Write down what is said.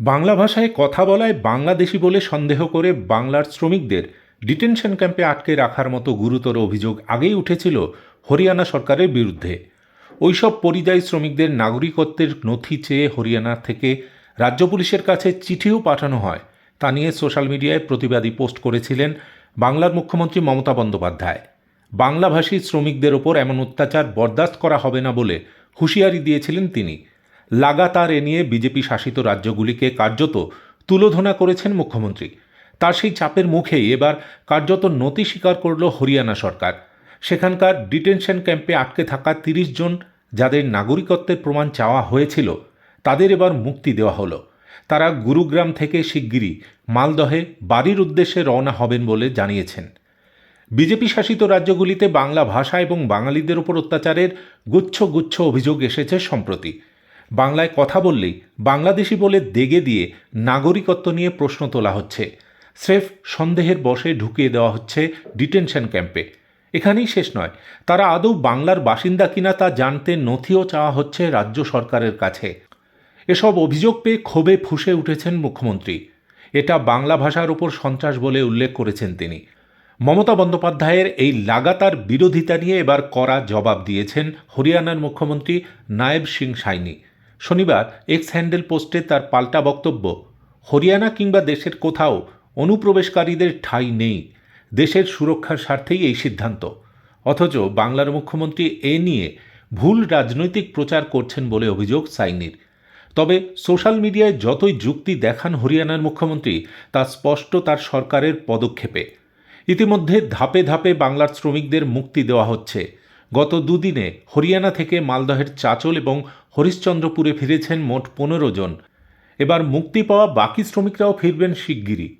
বাংলা ভাষায় কথা বলায় বাংলাদেশি বলে সন্দেহ করে বাংলার শ্রমিকদের ডিটেনশন ক্যাম্পে আটকে রাখার মতো গুরুতর অভিযোগ আগেই উঠেছিল হরিয়ানা সরকারের বিরুদ্ধে। ওইসব পরিযায়ী শ্রমিকদের নাগরিকত্বের নথি চেয়ে হরিয়ানা থেকে রাজ্য পুলিশের কাছে চিঠিও পাঠানো হয়। তা নিয়ে সোশ্যাল মিডিয়ায় প্রতিবাদী পোস্ট করেছিলেন বাংলার মুখ্যমন্ত্রী মমতা বন্দ্যোপাধ্যায়। বাংলাভাষী শ্রমিকদের ওপর এমন অত্যাচার বরদাস্ত করা হবে না বলে হুঁশিয়ারি দিয়েছিলেন তিনি। লাগাতার এ নিয়ে বিজেপি শাসিত রাজ্যগুলিকে কার্যত তুলোধনা করেছেন মুখ্যমন্ত্রী। তার সেই চাপের মুখেই এবার কার্যত নতি স্বীকার করল হরিয়ানা সরকার। সেখানকার ডিটেনশন ক্যাম্পে আটকে থাকা তিরিশ জন যাদের নাগরিকত্বের প্রমাণ চাওয়া হয়েছিল, তাদের এবার মুক্তি দেওয়া হলো। তারা গুরুগ্রাম থেকে শিগগিরই মালদহে বাড়ির উদ্দেশ্যে রওনা হবেন বলে জানিয়েছেন। বিজেপি শাসিত রাজ্যগুলিতে বাংলা ভাষা এবং বাঙালিদের উপর অত্যাচারের গুচ্ছ গুচ্ছ অভিযোগ এসেছে সম্প্রতি। বাংলায় কথা বললেই বাংলাদেশি বলে দেগে দিয়ে নাগরিকত্ব নিয়ে প্রশ্ন তোলা হচ্ছে। স্রেফ সন্দেহের বশে ঢুকিয়ে দেওয়া হচ্ছে ডিটেনশন ক্যাম্পে। এখানেই শেষ নয়, তারা আদৌ বাংলার বাসিন্দা কিনা তা জানতে নথিও চাওয়া হচ্ছে রাজ্য সরকারের কাছে। এসব অভিযোগ পেয়ে ক্ষোভে ফুঁসে উঠেছেন মুখ্যমন্ত্রী। এটা বাংলা ভাষার উপর সন্ত্রাস বলে উল্লেখ করেছেন তিনি। মমতা বন্দ্যোপাধ্যায়ের এই লাগাতার বিরোধিতা নিয়ে এবার কড়া জবাব দিয়েছেন হরিয়ানার মুখ্যমন্ত্রী নায়েব সিং সাইনি। শনিবার এক্স হ্যান্ডেল পোস্টে তার পাল্টা বক্তব্য, হরিয়ানা কিংবা দেশের কোথাও অনুপ্রবেশকারীদের ঠাঁই নেই, দেশের সুরক্ষার স্বার্থেই এই সিদ্ধান্ত। অথচ বাংলার মুখ্যমন্ত্রী এ নিয়ে ভুল রাজনৈতিক প্রচার করছেন বলে অভিযোগ সাইনির। তবে সোশ্যাল মিডিয়ায় যতই যুক্তি দেখান হরিয়ানার মুখ্যমন্ত্রী, তা স্পষ্ট তার সরকারের পদক্ষেপে। ইতিমধ্যে ধাপে ধাপে বাংলার শ্রমিকদের মুক্তি দেওয়া হচ্ছে। গত দুদিনে হরিয়ানা থেকে মালদহের চাচল এবং হরিশ্চন্দ্রপুরে ফিরেছেন মোট পনেরো জন। এবার মুক্তি পাওয়া বাকি শ্রমিকরাও ফিরবেন শিগগিরই।